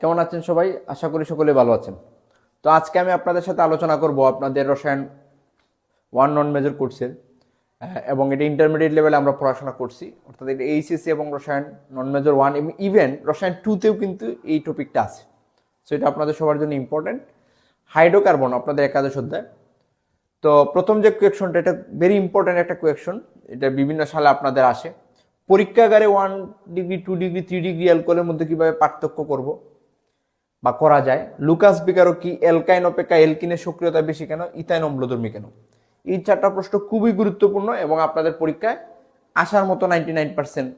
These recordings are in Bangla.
কেমন আছেন সবাই? আশা করি সকলে ভালো আছেন। তো আজকে আমি আপনাদের সাথে আলোচনা করব আপনাদের রসায়ন ওয়ান নন মেজর কোর্সের এবং এটা ইন্টারমিডিয়েট লেভেলে আমরা পড়াশোনা করছি। অর্থাৎ এটা এইচএসসি এবং রসায়ন নন মেজর ওয়ান এবং ইভেন রসায়ন টুতেও কিন্তু এই টপিকটা আছে। সো এটা আপনাদের সবার জন্য ইম্পর্টেন্ট হাইড্রোকার্বন, আপনাদের একাদশ অধ্যায়। তো প্রথম যে কোয়েকশনটা এটা ভেরি ইম্পর্টেন্ট একটা কোয়েকশন এটা বিভিন্ন সালে আপনাদের আসে। পরীক্ষাগারে one degree two degree three degree অ্যালকোহলের মধ্যে কীভাবে পার্থক্য করব? বা করা যায়? লুকাস বিকারও কি অ্যালকাইন অপেক্ষা এলকিনের সক্রিয়তা বেশি কেন? ইথাইন অম্লধর্মী কেন? এই চারটা প্রশ্ন খুবই গুরুত্বপূর্ণ এবং আপনাদের পরীক্ষায় আসার মতো নাইনটি নাইন পার্সেন্ট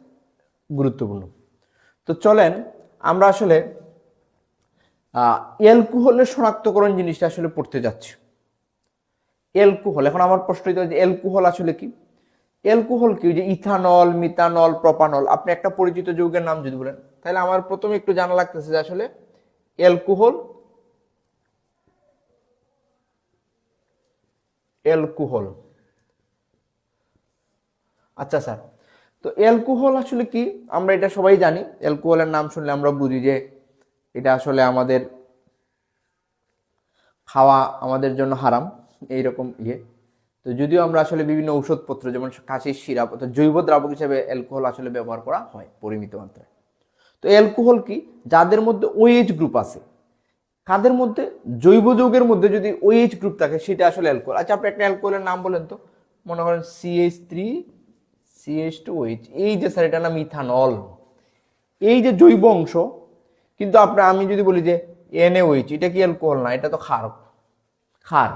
গুরুত্বপূর্ণ। তো চলেন, আমরা আসলে অ্যালকোহলের শনাক্তকরণ জিনিসটা আসলে পড়তে যাচ্ছি। অ্যালকোহল এখন আমার প্রশ্ন যে অ্যালকোহল আসলে কি? অ্যালকোহল কি? যে ইথানল, মিথানল, প্রপানল। আপনি একটা পরিচিত যৌগের নাম যদি বলেন, তাহলে আমার প্রথমে একটু জানা লাগতেছে যে আসলে অ্যালকোহল অ্যালকোহল। আচ্ছা স্যার, তো অ্যালকোহল আসলে কি? আমরা এটা সবাই জানি। অ্যালকোহলের নাম শুনলে আমরা বুঝি যে এটা আসলে আমাদের খাওয়া আমাদের জন্য হারাম, এইরকম ইয়ে। তো যদিও আমরা আসলে বিভিন্ন ঔষধপত্র, যেমন কাশির সিরাপ, অর্থাৎ জৈব দ্রাবক হিসেবে অ্যালকোহল আসলে ব্যবহার করা হয় পরিমিত মাত্রায়। তো অ্যালকোহল কি? যাদের মধ্যে ওএইচ গ্রুপ আছে। কাদের মধ্যে? জৈব যৌগের মধ্যে যদি ওএইচ গ্রুপ থাকে, সেটা আসলে অ্যালকোহল আচ্ছা আপনি একটা অ্যালকোহলের নাম বলেন তো। মনে করেন CH three CH two OH এই যে স্যার এটার নাম ইথানল। এই যে জৈব অংশ, কিন্তু আপনার আমি যদি বলি যে এনএওইচ এটা কি অ্যালকোহল না? এটা তো ক্ষারক ক্ষার।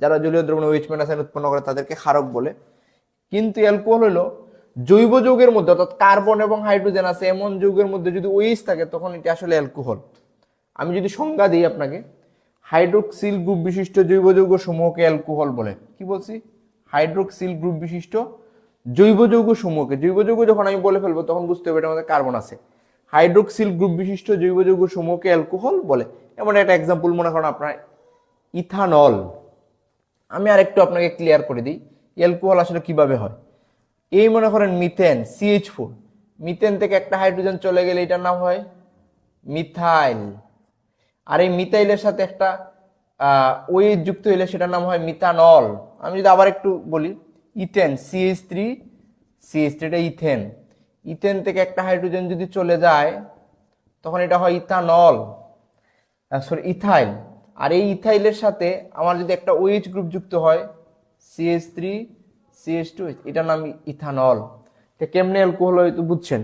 যারা জলীয় দ্রবণে ওইচ মেনাসাইন উৎপন্ন করে তাদেরকে ক্ষারক বলে। কিন্তু অ্যালকোহল হলো জৈব যৌগের মধ্যে, অর্থাৎ কার্বন এবং হাইড্রোজেন আছে, এমন যৌগের মধ্যে যদি ওইচ থাকে, তখন এটা আসলে অ্যালকোহল। আমি যদি সংজ্ঞা দিই আপনাকে, হাইড্রোক্সিল গ্রুপ বিশিষ্ট জৈব যৌগ সমূহকে অ্যালকোহল বলে। কি বলছি? হাইড্রোক্সিল গ্রুপ বিশিষ্ট জৈব যৌগ সমূহকে জৈব যৌগ যখন আমি বলে ফেলব, তখন বুঝতে হবে এটার মধ্যে কার্বন আছে। হাইড্রোক্সিল গ্রুপ বিশিষ্ট জৈব যৌগ সমূহকে অ্যালকোহল বলে। এমন একটা এক্সাম্পল মনে করেন আপনার ইথানল। আমি আর একটু আপনাকে ক্লিয়ার করে দিই অ্যালকোহল আসলে কীভাবে হয়? এই মনে করেন মিথেন সিএইচ ফোর মিথেন থেকে একটা হাইড্রোজেন চলে গেলে এটার নাম হয় মিথাইল আর এই মিথাইলের সাথে একটা ওয়েজ যুক্ত হইলে সেটার নাম হয় মিথানল আমি যদি আবার একটু বলি ইথেন সিএইচ থ্রি সিএইচ থ্রিটা ইথেন ইথেন থেকে একটা হাইড্রোজেন যদি চলে যায়, তখন এটা হয় ইথানল সরি ইথাইল আর এই ইথাইলের সাথে আমার যদি একটা ওএইচ গ্রুপ যুক্ত হয় সিএইচ থ্রি সিএইচ টু এটার নাম ইথানল। কেমনে অ্যালকোহল হয়তো বুঝছেন?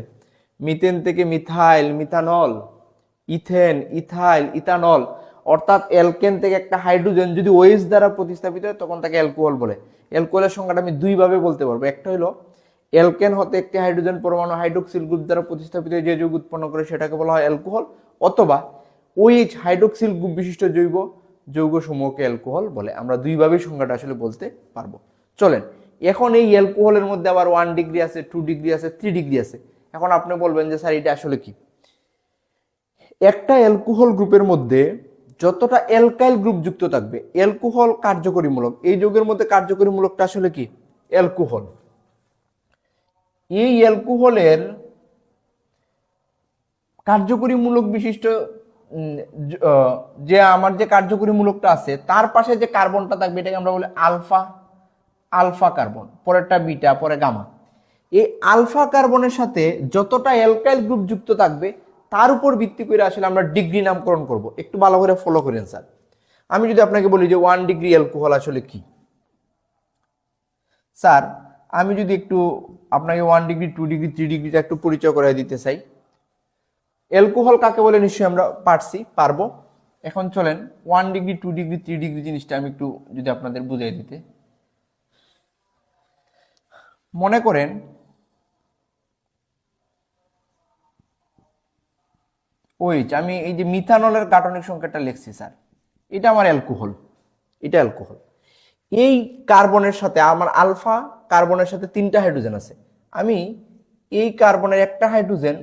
মিথেন থেকে methyl, methanol, ethane, ethyl, ethanol. অর্থাৎ অ্যালকেন থেকে একটা হাইড্রোজেন যদি ওএইচ দ্বারা প্রতিস্থাপিত হয়, তখন তাকে অ্যালকোহল বলে। অ্যালকোহলের সংখ্যাটা আমি দুইভাবে বলতে পারব। একটা হলো অ্যালকেন হতে একটি হাইড্রোজেন পরমাণু হাইড্রোক্সিল গ্রুপ দ্বারা প্রতিস্থাপিত যে যৌগ উৎপন্ন করে সেটাকে বলা হয় অ্যালকোহল অথবা ওইচ হাইড্রোক্সিল গ্রুপ বিশিষ্ট জৈব যৌগ সমূহকে অ্যালকোহল বলে। আমরা দুইভাবেই সংজ্ঞাটা আসলে বলতে পারব। চলেন, এখন এই অ্যালকোহলের মধ্যে আবার ওয়ান ডিগ্রি আছে টু ডিগ্রি আছে থ্রি ডিগ্রি আছে। এখন আপনি বলবেন যে, স্যার, এটা আসলে কি? একটা অ্যালকোহল গ্রুপের মধ্যে যতটা অ্যালকাইল গ্রুপ যুক্ত থাকবে অ্যালকোহল কার্যকরীমূলক, এই যৌগের মধ্যে কার্যকরীমূলকটা আসলে কি? অ্যালকোহল এই অ্যালকোহলের কার্যকরীমূলক বিশিষ্ট যে আমার যে কার্যকরীমূলকটা আছে, তার পাশে যে কার্বনটা থাকবে, এটাকে আমরা বলি আলফা আলফা কার্বন, পরেরটা বিটা, পরে গামা। এই আলফা কার্বনের সাথে যতটা অ্যালকাইল গ্রুপ যুক্ত থাকবে, তার উপর ভিত্তি করে আসলে আমরা ডিগ্রি নামকরণ করব। একটু ভালো করে ফলো করেন, স্যার। আমি যদি আপনাকে বলি যে ওয়ান ডিগ্রি অ্যালকোহল আসলে কি? স্যার, আমি যদি একটু আপনাকে one degree two degree three ডিগ্রিটা একটু পরিচয় করে দিতে চাই। অ্যালকোহল কাকে বলে নিশ্চয়ই আমরা পারছি, পারব। এখন চলেন one degree two degree three degree জিনিসটা আমি একটু যদি আপনাদের বুঝাই দিতে। মনে করেন ওইচ আমি এই যে মিথানলের কার্টনিক সংখ্যাটা লিখছি, স্যার, এটা আমার অ্যালকোহল, এটা অ্যালকোহল। এই কার্বনের সাথে, আমার আলফা কার্বনের সাথে তিনটা হাইড্রোজেন আছে। আমি এই কার্বনের একটা হাইড্রোজেন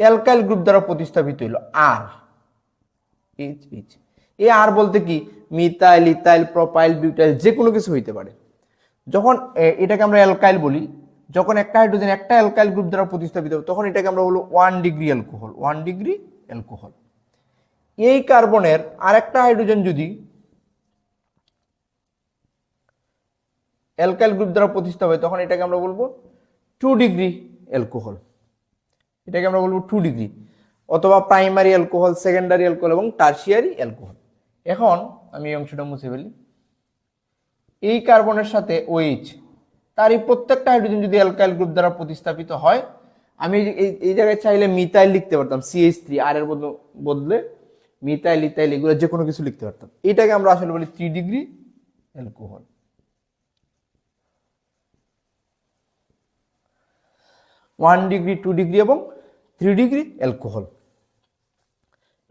অ্যালকাইল গ্রুপ দ্বারা প্রতিস্থাপিত হইল আর এইচ এইচ এই আর বলতে কি? মিথাইল ইথাইল প্রোপাইল বিউটাইল যে কোনো কিছু হইতে পারে। যখন এ, এটাকে আমরা অ্যালকাইল বলি যখন একটা হাইড্রোজেন একটা অ্যালকাইল গ্রুপ দ্বারা প্রতিস্থাপিত হবে তখন এটাকে আমরা বলব one degree alcohol one degree alcohol এই কার্বনের আরেকটা হাইড্রোজেন যদি অ্যালকাইল গ্রুপ দ্বারা প্রতিস্থাপিত হয় তখন এটাকে আমরা বলব টু ডিগ্রি অ্যালকোহল এটাকে আমরা বলব টু ডিগ্রি অথবা প্রাইমারি অ্যালকোহল সেকেন্ডারি অ্যালকোহল এবং টার্সিয়ারি অ্যালকোহল এখন আমি এই অংশটা মুছে ফেলি। এই কার্বনের সাথে ওইচ তার এই প্রত্যেকটা হাইড্রোজেন যদি অ্যালকাইল গ্রুপ দ্বারা প্রতিস্থাপিত হয়, আমি এই জায়গায় চাইলে মিতাইল লিখতে পারতাম সিএইচ থ্রি আর এর বদল- মিথাইল ইথাইল এগুলো যে কোনো কিছু লিখতে পারতাম। এটাকে আমরা আসলে বলি three degree alcohol one degree two degree এবং থ্রি ডিগ্রি অ্যালকোহল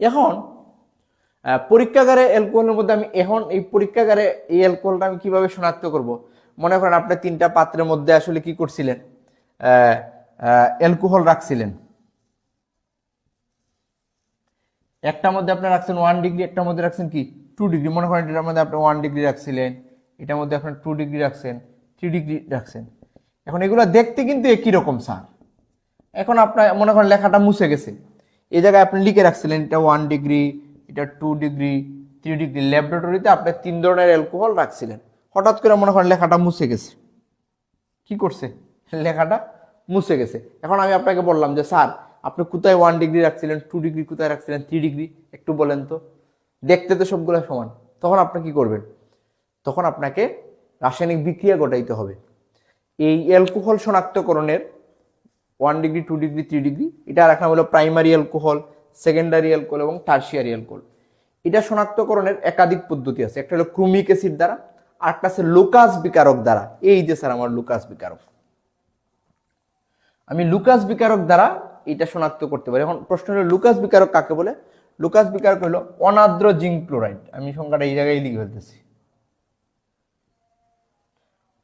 এখন পরীক্ষাগারে অ্যালকোহলের মধ্যে আমি এখন এই পরীক্ষাগারে এই অ্যালকোহলটা আমি কীভাবে শনাক্ত করব? মনে করেন আপনি তিনটা পাত্রের মধ্যে আসলে কি করছিলেন? অ্যালকোহল রাখছিলেন। একটার মধ্যে আপনি রাখছেন ওয়ান ডিগ্রি একটার মধ্যে রাখছেন কি? টু ডিগ্রি মনে করেন এটার মধ্যে আপনি ওয়ান ডিগ্রি রাখছিলেন, এটার মধ্যে আপনার টু ডিগ্রি রাখছেন থ্রি ডিগ্রি রাখছেন। এখন এগুলো দেখতে কিন্তু একই রকম, স্যার। এখন আপনার, মনে করেন লেখাটা মুছে গেছে। এই জায়গায় আপনি লিখে রাখছিলেন, এটা ওয়ান ডিগ্রি এটা টু ডিগ্রি থ্রি ডিগ্রি ল্যাবরেটরিতে আপনি তিন ধরনের অ্যালকোহল রাখছিলেন। হঠাৎ করে মনে করেন লেখাটা মুছে গেছে। কি করছে? লেখাটা মুছে গেছে। এখন আমি আপনাকে বললাম যে, স্যার, আপনি কোথায় ওয়ান ডিগ্রি রাখছিলেন টু ডিগ্রি কোথায় রাখছিলেন থ্রি ডিগ্রি একটু বলেন তো। দেখতে তো সবগুলো সমান। তখন আপনি কি করবেন? তখন আপনাকে রাসায়নিক বিক্রিয়া ঘটাইতে হবে। এই alcohol শনাক্তকরণের one degree two degree three degree এটা আর একটা হলো প্রাইমারি অ্যালকোহল সেকেন্ডারি অ্যালকোহল এবং টার্সিয়ারি অ্যালকোহল এটা শনাক্তকরণের একাধিক পদ্ধতি আছে। একটা হলো ক্রুমিক অ্যাসিড দ্বারা, আর একটা আছে লুকাস বিকারক দ্বারা। এই যে স্যার আমার লুকাস বিকারক। আমি লুকাস বিকারক দ্বারা এটা শনাক্ত করতে পারি। এখন প্রশ্ন হলো লুকাস বিকারক কাকে বলে? লুকাস বিকারক হলো অনাদ্র জিঙ্ক ক্লোরাইড। আমি সংখ্যাটা এই জায়গায় লিখে ফেলতেছি।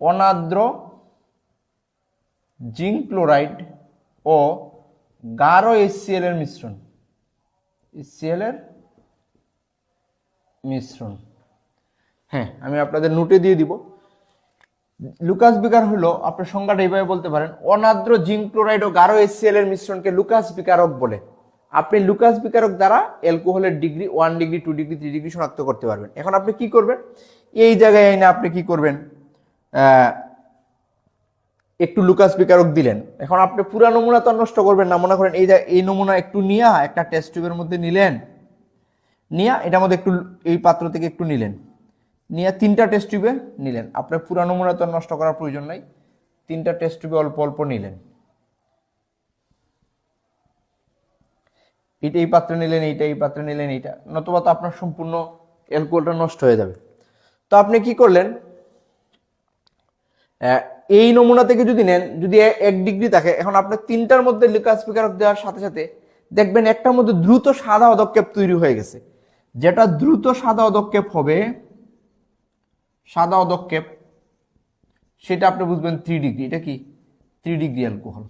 অনাদ্র জিঙ্ক ক্লোরাইড ও গাঢ় এসিএল এর মিশ্রণ। এসিএল এর মিশ্রণ। হ্যাঁ আমি আপনাদের নোটে দিয়ে দিব। লুকাস বিকার হলো, আপনার সংজ্ঞাটা এইভাবে বলতে পারেন অনাদ্র জিঙ্ক ক্লোরাইড ও গাঢ় এসিএল এর মিশ্রণকে লুকাস বিকারক বলে। আপনি লুকাস বিকারক দ্বারা অ্যালকোহলের degree one degree two degree three degree শনাক্ত করতে পারবেন। এখন আপনি কি করবেন? এই জায়গায় এনে আপনি কি করবেন? একটু লুকাস বিকারক দিলেন। এখন আপনি পুরা নমুনা তো নষ্ট করবেন না। মনে করেন এই যে, এই নমুনা একটু নিয়া, একটা টেস্ট টিউবের মধ্যে নিলেন। নিয়া, এটার মধ্যে একটু, এই পাত্র থেকে একটু নিলেন। নিয়ে তিনটা টেস্ট টিউবে নিলেন। আপনার পুরা নমুনা তো নষ্ট করার প্রয়োজন নাই। তিনটা টেস্ট টিউবে অল্প অল্প নিলেন। এটা এই পাত্রে নিলেন, এইটা এই পাত্রে নিলেন, এইটা। নতুবা তো আপনার সম্পূর্ণ অ্যালকোহলটা নষ্ট হয়ে যাবে। তো আপনি কি করলেন? এই নমুনা থেকে যদি নেন, যদি এক ডিগ্রি থাকে, এখন আপনার তিনটার মধ্যে লিকাস স্পিকারক দেওয়ার সাথে সাথে দেখবেন একটার মধ্যে দ্রুত সাদা অদক্ষেপ তৈরি হয়ে গেছে। যেটা দ্রুত সাদা অদক্ষেপ হবে, সাদা অদক্ষেপ, সেটা আপনি বুঝবেন থ্রি ডিগ্রি এটা কি? থ্রি ডিগ্রি অ্যালকোহল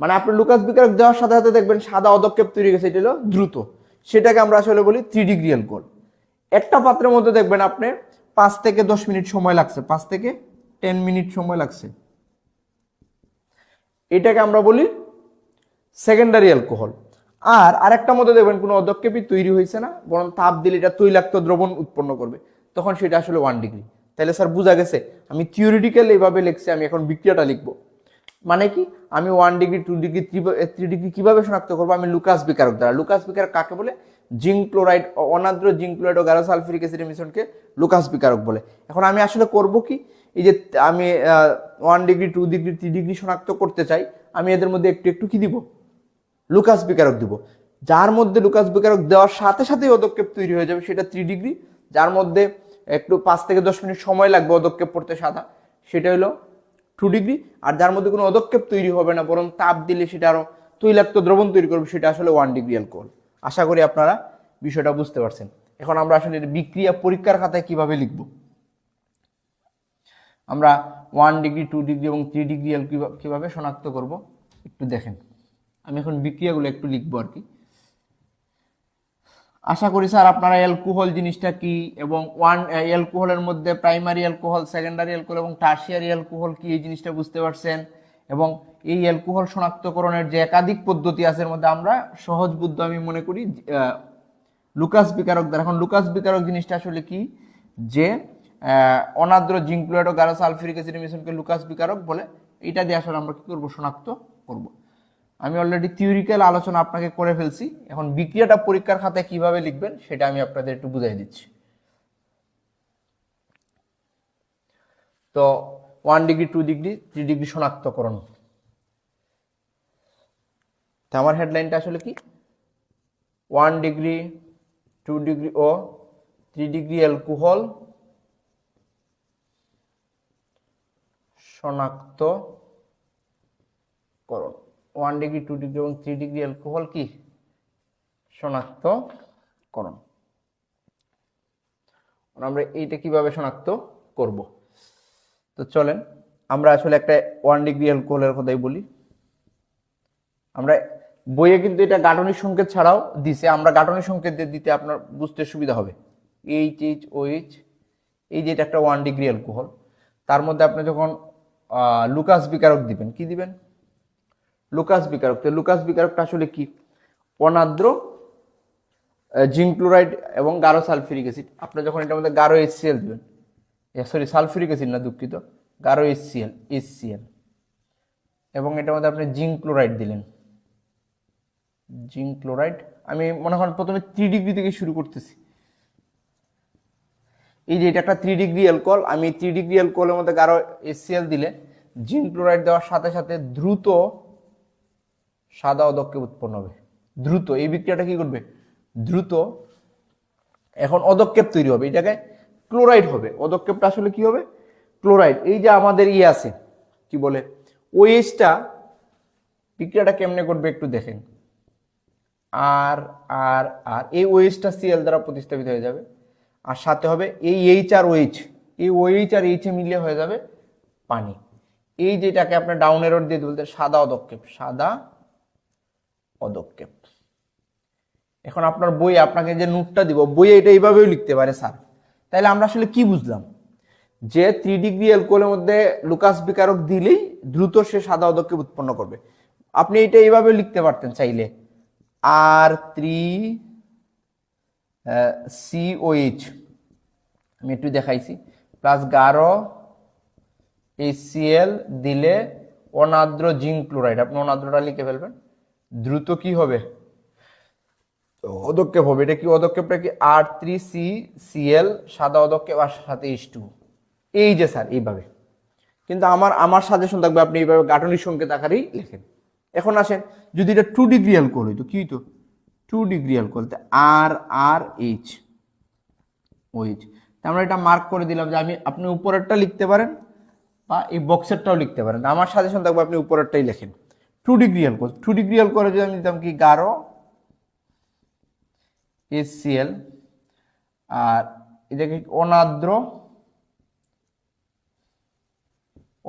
মানে আপনি লুকাস বিকারক দেওয়ার সাথে সাথে দেখবেন সাদা অদক্ষেপ তৈরি গেছে, এটা হলো দ্রুত। সেটাকে আমরা আসলে বলি থ্রি ডিগ্রি অ্যালকোহল একটা পাত্রের মধ্যে দেখবেন আপনি পাঁচ থেকে দশ মিনিট সময় লাগছে, পাঁচ থেকে টেন মিনিট সময় লাগছে। এটাকে আমরা বলি সেকেন্ডারি অ্যালকোহল আর আরেকটা মধ্যে দেখবেন কোনো অদক্ষেপই তৈরি হয়েছে না, বরং তাপ দিলে এটা তৈলাক্ত দ্রবণ উৎপন্ন করবে। তখন সেটা আসলে ওয়ান ডিগ্রি তাহলে স্যার বোঝা গেছে, আমি থিওরিটিক্যাল এইভাবে লিখছি, আমি এখন বিক্রিয়াটা লিখব। মানে কি? আমি one degree two degree three degree কীভাবে শনাক্ত করব? আমি লুকাস বিকারক দ্বারা। লুকাস বিকারক কাকে বলে? জিঙ্ক ক্লোরাইড অনাদ্র জিঙ্ক ক্লোরাইড ও গারো সালফিউরিক অ্যাসিডের মিশ্রণকে লুকাস বিকারক বলে। এখন আমি আসলে করব কি? এই যে আমি one degree two degree three degree শনাক্ত করতে চাই, আমি এদের মধ্যে একটু একটু কি দিব? লুকাস বিকারক দিব। যার মধ্যে লুকাস বিকারক দেওয়ার সাথে সাথে অদক্ষেপ তৈরি হয়ে যাবে সেটা থ্রি ডিগ্রি যার মধ্যে একটু পাঁচ থেকে দশ মিনিট সময় লাগবে অদক্ষেপ পড়তে সাদা, সেটা হলো টু ডিগ্রি আর যার মধ্যে কোনো অদক্ষেপ তৈরি হবে না, বরং তাপ দিলে সেটা আরও তৈলাক্ত দ্রবণ তৈরি করবে, সেটা আসলে ওয়ান ডিগ্রি অ্যালকোহল আশা করি আপনারা বিষয়টা বুঝতে পারছেন। এখন আমরা আসলে বিক্রিয়া পরীক্ষার খাতায় কীভাবে লিখব? আমরা ওয়ান ডিগ্রি টু ডিগ্রি এবং থ্রি ডিগ্রি এল কীভাবে শনাক্ত করব, একটু দেখেন। আমি এখন বিক্রিয়াগুলো একটু লিখব আর কি। আশা করি স্যার আপনারা অ্যালকোহল জিনিসটা কি এবং ওয়ান অ্যালকোহলের মধ্যে প্রাইমারি অ্যালকোহল সেকেন্ডারি অ্যালকোহল এবং টার্সিয়ারি অ্যালকোহল কি এই জিনিসটা বুঝতে পারছেন? এবং এই অ্যালকোহল শনাক্তকরণের যে একাধিক পদ্ধতি আছে এর মধ্যে আমরা সহজ বুদ্ধ আমি মনে করি লুকাস বিকারক দ্বারা এখন লুকাস বিকারক জিনিসটা আসলে কি? যে অনাদ্র জিঙ্ক ও গারো সালফিউরিক অ্যাসিড মিশ্রণকে লুকাস বিকারক বলে এটা দিয়ে আসলে আমরা কি করব, শনাক্ত করব। আমি অলরেডি থিওরিক্যাল আলোচনা আপনাকে করে ফেলছি। এখন বিক্রিয়াটা পরীক্ষার খাতায় কীভাবে লিখবেন, সেটা আমি আপনাদের একটু বুঝাই দিচ্ছি। তো one degree two degree three degree শনাক্তকরণ। তো আমার হেডলাইনটা আসলে কি? ওয়ান ডিগ্রি টু ডিগ্রি ও থ্রি ডিগ্রি অ্যালকোহল শনাক্তকরণ ওয়ান ডিগ্রি টু ডিগ্রি এবং থ্রি ডিগ্রি অ্যালকোহল কি? শনাক্তকরণ আমরা এইটা কীভাবে শনাক্ত করব? তো চলেন, আমরা আসলে একটা ওয়ান ডিগ্রি অ্যালকোহলের কথাই বলি। আমরা বইয়ে কিন্তু এটা গাঠনিক সংকেত ছাড়াও দিছে, আমরা গাঠনিক সংকেত দিতে আপনার বুঝতে সুবিধা হবে। এইচ এইচ ও এইচ এই যে এটা একটা ওয়ান ডিগ্রি অ্যালকোহল তার মধ্যে আপনি যখন লুকাস বিকারক দিবেন। কি দিবেন? লুকাস বিকারক। তো লুকাস বিকারকটা আসলে কি? অনাদ্র জিঙ্ক ক্লোরাইড এবং গাঢ় সালফিউরিক অ্যাসিড। আপনি যখন এটার মধ্যে গাঢ় এইচসিএল দিবেন সরি সালফিউরিক অ্যাসিড না, দুঃখিত। গাঢ় এইচসিএল এইচসিএল এবং এটার মধ্যে আপনি জিঙ্ক ক্লোরাইড দিলেন। জিঙ্ক ক্লোরাইড, আমি মনে করেন প্রথমে থ্রি ডিগ্রি থেকে শুরু করতেছি। এই যে এটা একটা থ্রি ডিগ্রি অ্যালকোহল আমি থ্রি ডিগ্রি অ্যালকোহলের মধ্যে গাঢ় এসিএল দিলে জিঙ্ক ক্লোরাইড দেওয়ার সাথে সাথে দ্রুত সাদা অদক্ষেপ উৎপন্ন হবে। দ্রুত, এই বিক্রিয়াটা কি করবে? দ্রুত এখন অদক্ষেপ তৈরি হবে জায়গায় ক্লোরাইড হবে। অদক্ষেপটা আসলে কি হবে? ক্লোরাইড এই যে আমাদের ইয়ে আছে, কি বলে ওএসটা বিক্রিয়াটা কেমনে করবে একটু দেখেন। আর আর আর এই ওএইচটা সিএল দ্বারা প্রতিস্থাপিত হয়ে যাবে। আর সাথে হবে এই এইচ আর ওএইচ এই ওএইচ আর এইচ এ মিলিয়ে হয়ে যাবে পানি। এই যেটাকে আপনার ডাউন এরর দিয়ে বলতে সাদা অদক্ষেপ সাদা অদক্ষেপ। এখন আপনার বই, আপনাকে যে নোটটা দিব বইয়ে এটা এইভাবেও লিখতে পারে স্যার তাহলে আমরা আসলে কি বুঝলাম? যে থ্রি ডিগ্রি অ্যালকোহলের মধ্যে লুকাস বিকারক দিলেই দ্রুত সে সাদা অদক্ষেপ উৎপন্ন করবে। আপনি এটা এইভাবে লিখতে পারতেন চাইলে। আর থ্রি সিওএইচ আমি একটু দেখাইছি। প্লাস গারো এইচসিএল দিলে অনাদ্র জিঙ্ক ক্লোরাইড, আপনি অনাদ্রটা লিখে ফেলবেন। দ্রুত কি হবে? অদক্ষেপ হবে। এটা কি অদক্ষেপটা কি আর থ্রি সি সিএল সাদা অদক্ষেপ আর সাথে এইচ টু এই যে স্যার, এইভাবে। কিন্তু আমার আমার সাজেশন থাকবে আপনি এইভাবে গাঠনিক সংকেত আকারেই লেখেন। এখন আসেন, যদি এটা টু ডিগ্রি অ্যালকোহল হইতো কি হইতো? টু ডিগ্রি অ্যালকোহল আর আর এইচ ওইচ আমরা এটা মার্ক করে দিলাম যে আমি, আপনি উপরেরটা লিখতে পারেন বা এই বক্সেরটাও লিখতে পারেন। আমার সাজেশন থাকবে আপনি উপরেরটাই লেখেন। Two degree alcohol two degree অ্যালকোহলে যদি আমি দিতাম কি গাঢ় এসিএল আর এটাকে অনাদ্র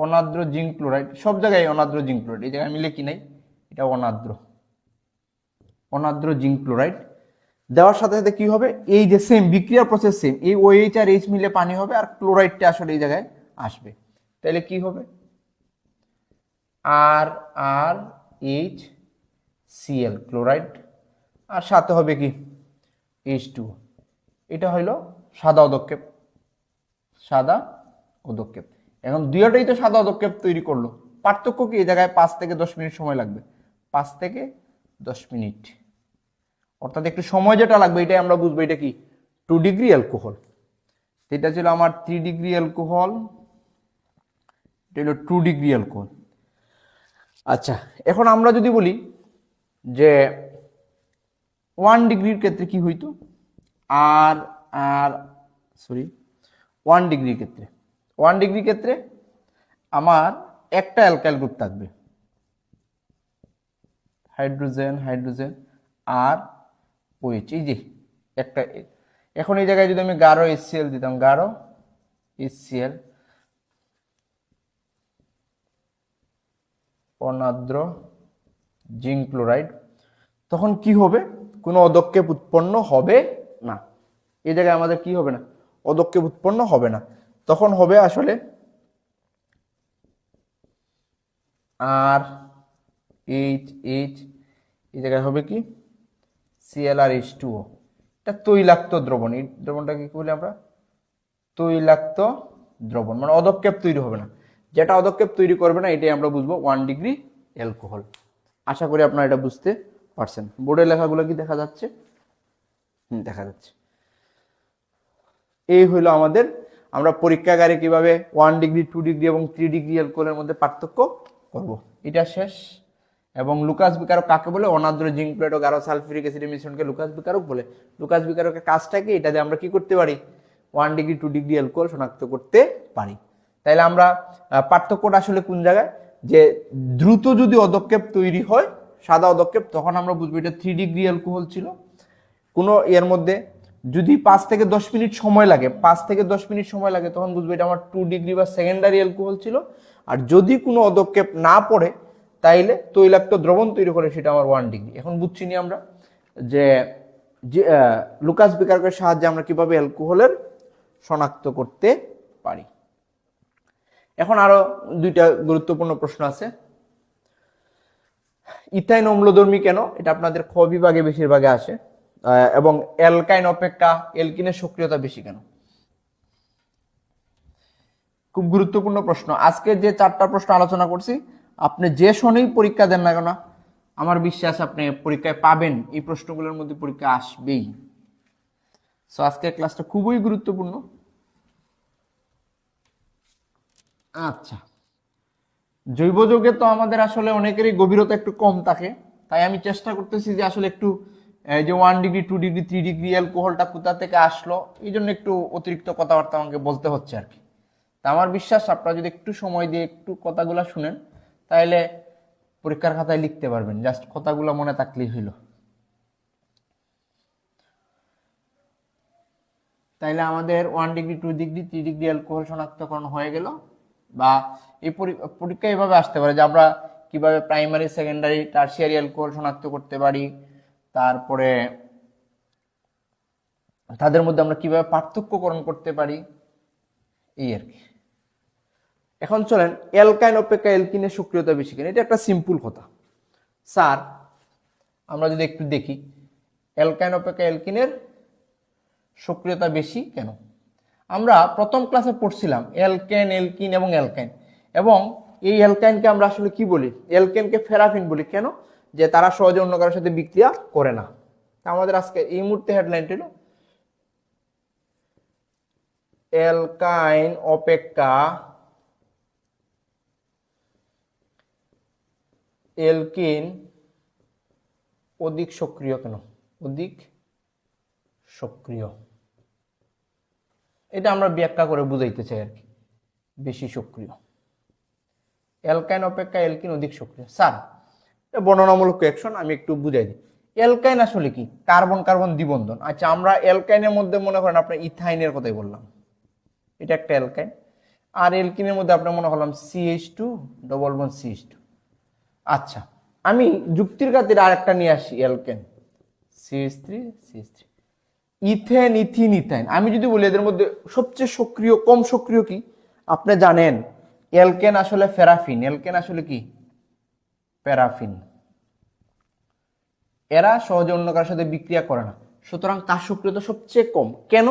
অনাদ্র জিঙ্ক ক্লোরাইড সব জায়গায় অনাদ্র জিঙ্ক ক্লোরাইড এই জায়গায় আমি লিখি নাই, এটা অনাদ্র অনাদ্র জিঙ্ক ক্লোরাইড। দেওয়ার সাথে সাথে কি হবে? এই যে সেম বিক্রিয়ার প্রসেস সেম এই ওএইচ আর এইচ মিলে পানি হবে আর ক্লোরাইডটা আসলে এই জায়গায় আসবে। তাহলে কি হবে? আর আর এইচ সিএল ক্লোরাইড আর সাথে হবে কি? এইচ টু এটা হইল সাদা অদক্ষেপ। সাদা অদক্ষেপ। এখন দুইটাই তো সাদা অদক্ষেপ তৈরি করল। পার্থক্য কি? এই জায়গায় পাঁচ থেকে দশ মিনিট সময় লাগবে। পাঁচ থেকে দশ মিনিট। অর্থাৎ একটু সময় যেটা লাগবে, এটাই আমরা বুঝব, এটা কি? টু ডিগ্রি অ্যালকোহল এটা ছিল আমার থ্রি ডিগ্রি অ্যালকোহল এটা হলো টু ডিগ্রি অ্যালকোহল আচ্ছা এখন আমরা যদি বলি যে ওয়ান ডিগ্রির ক্ষেত্রে কি হইতো? আর আর সরি ওয়ান ডিগ্রির ক্ষেত্রে। ওয়ান ডিগ্রির ক্ষেত্রে আমার একটা অ্যালকাইল গ্রুপ থাকবে। হাইড্রোজেন হাইড্রোজেন আর এই যে একটা, এখন এই জায়গায় যদি আমি গাঢ় এসসিএল দিতাম, গাঢ় এসসিএল অনাদ্র জিঙ্ক ক্লোরাইড, তখন কি হবে? কোনো অদক্ষেপ উৎপন্ন হবে না। এই জায়গায় আমাদের কি হবে না? অদক্ষেপ উৎপন্ন হবে না। তখন হবে আসলে আর এইচ এইচ এই জায়গায় হবে কি? সিএলআর এইচ টু ও এটা তৈলাক্ত দ্রবণ। এই দ্রবণটাকে কী বলি আমরা? তৈলাক্ত দ্রবণ। মানে অদক্ষেপ তৈরি হবে না। যেটা অদক্ষেপ তৈরি করবে না, এটাই আমরা বুঝব ওয়ান ডিগ্রি অ্যালকোহল আশা করি আপনারা এটা বুঝতে পারছেন। বোর্ডের লেখাগুলো কি দেখা যাচ্ছে? দেখা যাচ্ছে। এই হলো আমাদের, আমরা পরীক্ষাগারে কীভাবে ওয়ান ডিগ্রি টু ডিগ্রি এবং থ্রি ডিগ্রি অ্যালকোহলের মধ্যে পার্থক্য করব। এটা শেষ। এবং লুকাস বিকারক কাকে বলে? অনাদ্র জিঙ্ক প্লেট ও গারো সালফিউরিক অ্যাসিড মিশ্রণকে লুকাস বিকারক বলে। লুকাস বিকারকের কাজটা কি? এটা দিয়ে আমরা কি করতে পারি? One degree two degree alcohol শনাক্ত করতে পারি। তাইলে আমরা পার্থক্যটা আসলে কোন জায়গায়? যে দ্রুত যদি অদক্ষেপ তৈরি হয়, সাদা অদক্ষেপ, তখন আমরা বুঝব এটা থ্রি ডিগ্রি অ্যালকোহল ছিল। কোনো এর মধ্যে যদি পাঁচ থেকে দশ মিনিট সময় লাগে, পাঁচ থেকে দশ মিনিট সময় লাগে, তখন বুঝব এটা আমার টু ডিগ্রি বা সেকেন্ডারি অ্যালকোহল ছিল। আর যদি কোনো অদক্ষেপ না পড়ে তাইলে তৈলাক্ত দ্রবণ তৈরি করে সেটা আমার ওয়ান ডিগ্রি এখন বুঝছি নি আমরা যে লুকাস বিকারকের সাহায্যে আমরা কীভাবে অ্যালকোহলের শনাক্ত করতে পারি। এখন আরও দুইটা গুরুত্বপূর্ণ প্রশ্ন আছে। ইথাইন অম্লধর্মী কেন? এটা আপনাদের খ বিভাগে বেশিরভাগে আসে। এবং অ্যালকাইন অপেক্ষা এলকিনের সক্রিয়তা বেশি কেন? খুব গুরুত্বপূর্ণ প্রশ্ন। আজকে যে চারটা প্রশ্ন আলোচনা করছি আপনি যে শনেই পরীক্ষা দেন না কেন, আমার বিশ্বাস আপনি পরীক্ষায় পাবেন। এই প্রশ্নগুলোর মধ্যে পরীক্ষা আসবেই। সো আজকের ক্লাসটা খুবই গুরুত্বপূর্ণ। আচ্ছা। জৈব যৌগে তো আমাদের আসলে অনেকেরই গভীরতা একটু কম থাকে। তাই আমি চেষ্টা করতেছি যে আসলে একটু, এই যে one degree two degree three degree অ্যালকোহলটা কোথা থেকে আসলো, এই জন্য একটু অতিরিক্ত কথাবার্তা আমাকে বলতে হচ্ছে আর কি। তা আমার বিশ্বাস, আপনারা যদি একটু সময় দিয়ে একটু কথাগুলো শুনেন তাহলে পরীক্ষার খাতায় লিখতে পারবেন। জাস্ট কথাগুলো মনে থাকলেই হইল। তাইলে আমাদের one degree two degree three degree alcohol শনাক্তকরণ হয়ে গেল বা এই পরি- পরীক্ষা এভাবে আসতে পারে যে আমরা কীভাবে প্রাইমারি সেকেন্ডারি টার্সিয়ারি অ্যালকোহল শনাক্ত করতে পারি, তারপরে তাদের মধ্যে আমরা কীভাবে পার্থক্যকরণ করতে পারি, এই আর কি। এখন চলেন, অ্যালকাইন অপেক্ষা অ্যালকিনের সক্রিয়তা বেশি কেন? এটা একটা সিম্পল কথা। স্যার, আমরা যদি একটু দেখি, অ্যালকাইন অপেক্ষা অ্যালকিনের সক্রিয়তা বেশি কেন? আমরা প্রথম ক্লাসে পড়ছিলাম অ্যালকেন এলকিন এবং অ্যালকাইন। এবং এই অ্যালকাইনকে আমরা আসলে কি বলি? অ্যালকেনকে ফেরাফিন বলি। কেন? যে তারা সহজে অন্য কারোর সাথে বিক্রিয়া করে না। আমাদের আজকে এই মুহূর্তে হেডলাইন হলো, অ্যালকাইন অপেক্ষা এলকিন অধিক সক্রিয় কেন? অধিক সক্রিয়। এটা আমরা ব্যাখ্যা করে বুঝাইতে চাই আর কি, বেশি সক্রিয়। অ্যালকাইন অপেক্ষা এলকিন অধিক সক্রিয়। স্যার বর্ণনামূলক কোয়েকশন আমি একটু বুঝাই দিই। অ্যালকাইন আসলে কি? কার্বন কার্বন দ্বিবন্ধন। আচ্ছা আমরা অ্যালকাইনের মধ্যে মনে করেন আপনার ইথাইনের কথাই বললাম। এটা একটা অ্যালকাইন। আর এলকিনের মধ্যে আপনার মনে করলাম CH two double bond CH two আচ্ছা আমি যুক্তির খাতির আর একটা নিয়ে আসি alkane three three ethane ethene ethyne আমি যদি বলি এদের মধ্যে সবচেয়ে সক্রিয়, কম সক্রিয় কি? আপনি জানেন, এলকেন আসলে ফেরাফিন। এলকেন আসলে কি? প্যারাফিন। এরা সহজে অন্য কারোর সাথে বিক্রিয়া করে না। সুতরাং তার সক্রিয়তা সবচেয়ে কম। কেন?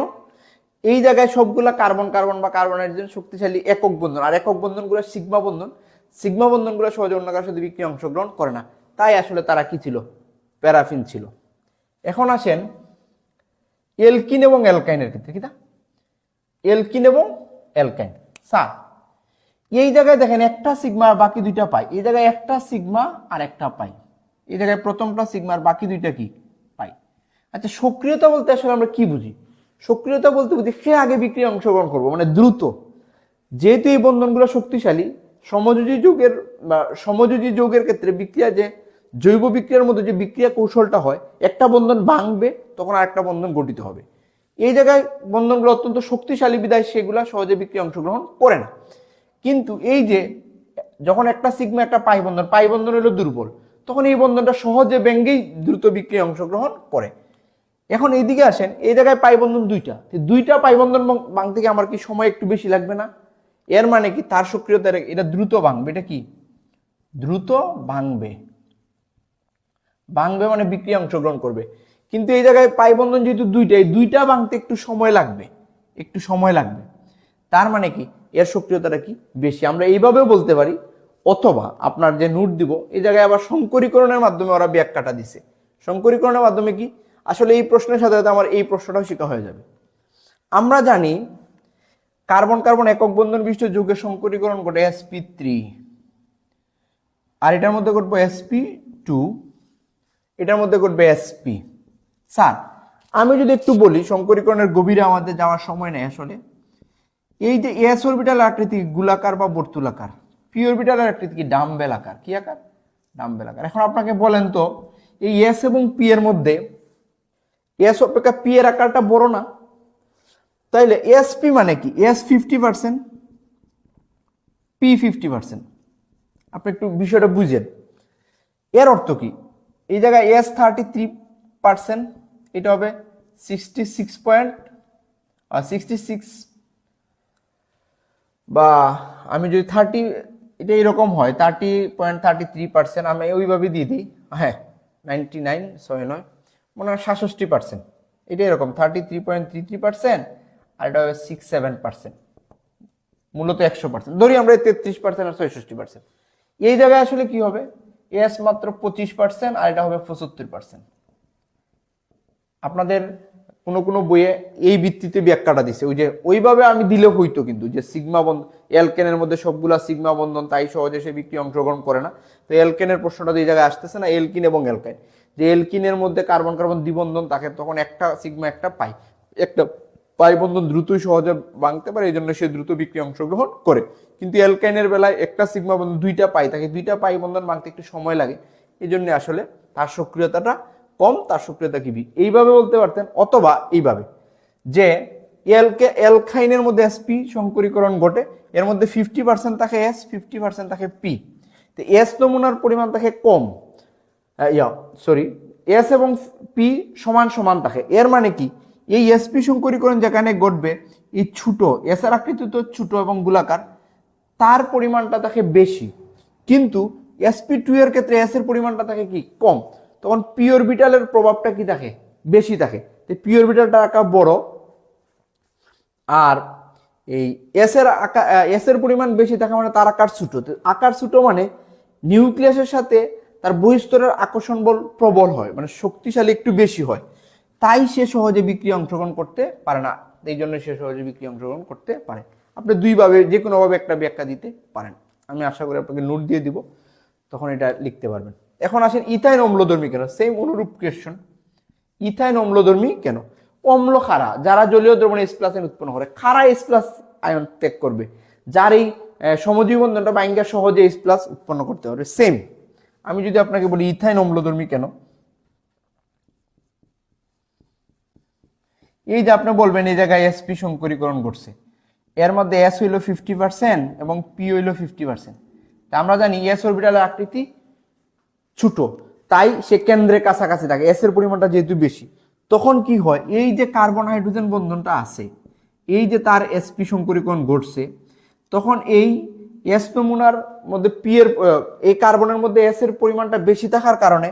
এই জায়গায় সবগুলা কার্বন কার্বন বা কার্বন হাইড্রোজেন শক্তিশালী একক বন্ধন। আর একক বন্ধনগুলো সিগমা বন্ধন। সিগমা বন্ধনগুলো সহজে অন্য কারোর সাথে বিক্রিয়া অংশগ্রহণ করে না। তাই আসলে তারা কি ছিল? প্যারাফিন ছিল। এখন আসেন এলকিন এবং অ্যালকাইনের ক্ষেত্রে, কি এলকিন এবং অ্যালকাইন। স্যার, এই জায়গায় দেখেন একটা সিগমা আর বাকি দুইটা পাই। এই জায়গায় একটা সিগমা আর একটা পাই। এই জায়গায় প্রথমটা সিগমা আর বাকি দুইটা কি? পাই। আচ্ছা সক্রিয়তা বলতে আসলে আমরা কি বুঝি? সক্রিয়তা বলতে বুঝি সে আগে বিক্রিয়া অংশগ্রহণ করব মানে দ্রুত। যেহেতু এই বন্ধনগুলো শক্তিশালী সমযোজী যৌগের, বা সমযোজী যৌগের ক্ষেত্রে বিক্রিয়া যে, জৈব বিক্রিয়ার মধ্যে যে বিক্রিয়া কৌশলটা হয়, একটা বন্ধন ভাঙবে, তখন আরেকটা বন্ধন গঠিত হবে। এই জায়গায় বন্ধনগুলো অত্যন্ত শক্তিশালী বিদায়, সেগুলা সহজে বিক্রিয়া অংশগ্রহণ করে না। কিন্তু এই যে, যখন একটা সিগমা, একটা পাই বন্ধন পাই বন্ধন হলো দুর্বল, তখন এই বন্ধনটা সহজে ব্যঙ্গেই দ্রুত বিক্রিয়া অংশগ্রহণ করে। এখন এইদিকে আসেন, এই জায়গায় পাই বন্ধন দুইটা। দুইটা পাই বন্ধন ভাঙতে আমার কি সময় একটু বেশি লাগবে না? এর মানে কি? তার সক্রিয়তা এটা দ্রুত ভাঙবে, এটা কি? দ্রুত ভাঙবে। ভাঙবে মানে বিক্রিয়া অংশগ্রহণ করবে। কিন্তু এই জায়গায় পাই বন্ধন যেহেতু দুইটাই দুইটা ভাঙতে একটু সময় লাগবে। একটু সময় লাগবে। তার মানে কি? এর সক্রিয়তাটা কি? বেশি। আমরা এইভাবেও বলতে পারি, অথবা আপনার যে নোট দিব, এই জায়গায় আবার সংকরীকরণের মাধ্যমে ওরা ব্যাখ্যাটা দিছে। সংকরীকরণের মাধ্যমে কি? আসলে এই প্রশ্নের সাথে সাথে আমার এই প্রশ্নটাও শেখা হয়ে যাবে। আমরা জানি কার্বন কার্বন একক বন্ধন বিশিষ্ট যৌগের সংকরীকরণ ঘটে এসপি থ্রি আর এটার মধ্যে ঘটবে এসপি টু এটার মধ্যে ঘটবে এসপি স্যার, আমি যদি একটু বলি, সংকরীকরণের গভীরে আমাদের যাওয়ার সময় নেই আসলে। এই যে এস অরবিটাল আকৃতি গোলাকার বা বর্তুলাকার পি অরবিটাল আকৃতি কি? ডাম্বেল আকার। কি আকার? ডাম্বেল আকার। এখন আপনাকে বলেন তো, এই এস এবং পি এর মধ্যে এস অপেক্ষা পি এর আকারটা বড় না? তাইলে এসপি মানে কি? S fifty percent P fifty percent আপনি একটু বিষয়টা বুঝেন। এর অর্থ কি? এই জায়গায় এস থার্টি থ্রি পার্সেন্ট এটা হবে sixty six point sixty six বা আমি যদি থার্টি এটা এরকম হয় thirty point thirty three percent আমি ওইভাবে দিয়ে দিই। হ্যাঁ নাইনটি নাইন ছয় নয়, মনে হয় সাতষট্টি পার্সেন্ট এটা এরকম thirty three point three three percent আর এটা হবে সিক্স সেভেন পার্সেন্ট মূলত একশো পার্সেন্ট ধরি আমরা তেত্রিশ পার্সেন্ট আর ছয়ষট্টি পার্সেন্ট এই জায়গায় আসলে কি হবে? এস মাত্র পঁচিশ পার্সেন্ট আর এটা হবে পঁচাত্তর পার্সেন্ট আপনাদের কোনো কোনো বইয়ে এই ভিত্তিতে ব্যাখ্যাটা দিছে। ওই যে ওইভাবে আমি দিলে হইতো কিন্তু, যে সিগমা বন্ধন এলকেনের মধ্যে সবগুলা সিগমা বন্ধন তাই সহজে সে বিক্রিয়া অংশগ্রহণ করে না। তো এলকেনের প্রশ্নটা এই জায়গায় আসতেছে না এলকিন এবং এলকাইন যে এলকিনের মধ্যে কার্বন কার্বন দ্বিবন্ধন থাকে তখন একটা সিগমা একটা পাই। একটা পাই বন্ধন দ্রুতই সহজে ভাঙতে পারে, এই জন্য সে দ্রুত বিক্রিয়া অংশগ্রহণ করে। কিন্তু অ্যালকাইনের বেলায় একটা সিগমা বন্ধন, দুইটা পাই থাকে, দুইটা পাই বন্ধন ভাঙতে একটু সময় লাগে। এই জন্য আসলে তার সক্রিয়তাটা কম, তার সক্রিয়তা কি এইভাবে বলতে পারতেন অথবা এইভাবে যে এলকে অ্যালকাইনের মধ্যে এসপি সংকরীকরণ ঘটে, এর মধ্যে ফিফটি পার্সেন্ট থাকে এস ফিফটি পার্সেন্ট থাকে পি তো এস নমুনার পরিমাণ থাকে কম। ইয়া সরি এস এবং পি সমান সমান থাকে। এর মানে কি? এই এসপি সংকরীকরণ যেখানে ঘটবে, এই ছোট এসার আকৃতি তো ছোট এবং গোলাকার, তার পরিমাণটা থাকে বেশি। কিন্তু এসপি টু এর ক্ষেত্রে এস এর পরিমাণটা থাকে কি? কম। তখন পি অরবিটালের প্রভাবটা কি থাকে? বেশি থাকে। তো পি অরবিটালটা আঁকা বড়। আর এই এস এর আকার এস এর পরিমাণ বেশি থাকা মানে তার আকার ছোট। আকার ছোট মানে নিউক্লিয়াসের সাথে তার বহিস্তরের আকর্ষণ বল প্রবল হয় মানে শক্তিশালী একটু বেশি হয়। তাই সে সহজে বিক্রিয়া অংশগ্রহণ করতে পারে না। এই জন্য সে সহজে বিক্রিয়া অংশগ্রহণ করতে পারে। আপনি দুইভাবে যে কোনোভাবে একটা ব্যাখ্যা দিতে পারেন। আমি আশা করি আপনাকে নোট দিয়ে দিব, তখন এটা লিখতে পারবেন। এখন আসেন ইথাইন অম্লধর্মী কেন? সেম অনুরূপ কোয়েশ্চন ইথাইন অম্লধর্মী কেন? অম্ল খারা, যারা জলীয় দ্রবণে এস প্লাস উৎপন্ন করে, খারা এস প্লাস আয়ন ত্যাগ করবে। যার এই সমদ্বীপ বন্ধনটা বাইঙ্গা সহজে এস প্লাস উৎপন্ন করতে পারবে। সেম আমি যদি আপনাকে বলি ইথাইন অম্লধর্মী কেন? এই যে আপনি বলবেন, এই জায়গায় এসপি সংকরীকরণ ঘটছে। এর মধ্যে এস হইল ফিফটি পার্সেন্ট এবং পি হইল ফিফটি পার্সেন্ট তা আমরা জানি এস অরবিটালের আকৃতি ছোট, তাই সে কেন্দ্রের কাছাকাছি থাকে এস এর পরিমাণটা যেহেতু বেশি। তখন কি হয়, এই যে কার্বন হাইড্রোজেন বন্ধনটা আছে, এই যে তার এসপি সংকরীকরণ ঘটছে, তখন এই এস নমুনার মধ্যে পি এর এই কার্বনের মধ্যে এস এর পরিমাণটা বেশি থাকার কারণে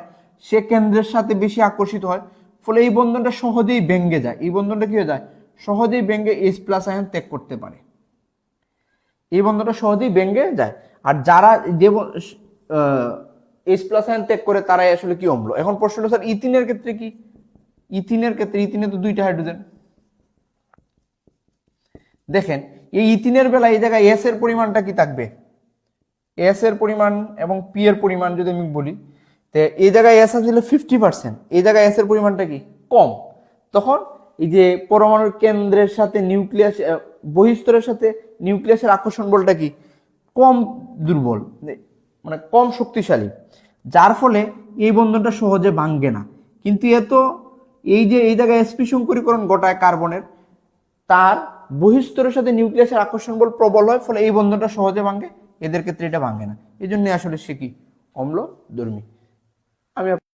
সে কেন্দ্রের সাথে বেশি আকর্ষিত হয়। ফলে এই বন্ধনটা সহজেই ভেঙ্গে যায়। এই বন্ধনটা কি হয়ে যায়? সহজেই ভেঙ্গে এইচ প্লাস আয়ন ত্যাগ করতে পারে। এই বন্ধনটা সহজেই ভেঙ্গে যায়। আর যারা যে এইচ প্লাস আয়ন ত্যাগ করে, তারাই আসলে কি অম্ল? এখন প্রশ্নটা স্যার, ইথিনের ক্ষেত্রে কি? ইথিনের ক্ষেত্রে ইথিনে তো দুইটা হাইড্রোজেন দেখেন, এই ইথিনের বেলা এই জায়গায় এস এর পরিমাণটা কি থাকবে? এস এর পরিমাণ এবং পি এর পরিমাণ যদি আমি বলি তো এই জায়গায় এস ছিল ফিফটি পার্সেন্ট এই জায়গায় এস এর পরিমাণটা কি? কম। তখন এই যে পরমাণুর কেন্দ্রের সাথে নিউক্লিয়াস বহিস্তরের সাথে নিউক্লিয়াসের আকর্ষণ বলটা কি? কম দুর্বল মানে কম শক্তিশালী। যার ফলে এই বন্ধনটা সহজে ভাঙ্গে না। কিন্তু এত এই যে এই জায়গায় এসপি সংকরীকরণ ঘটায় কার্বনের, তার বহিস্তরের সাথে নিউক্লিয়াসের আকর্ষণ বল প্রবল হয়, ফলে এই বন্ধনটা সহজে ভাঙে, এদের ক্ষেত্রে এটা ভাঙে না। এই জন্য আসলে সে কি? অম্ল ধর্মী আমি আপ-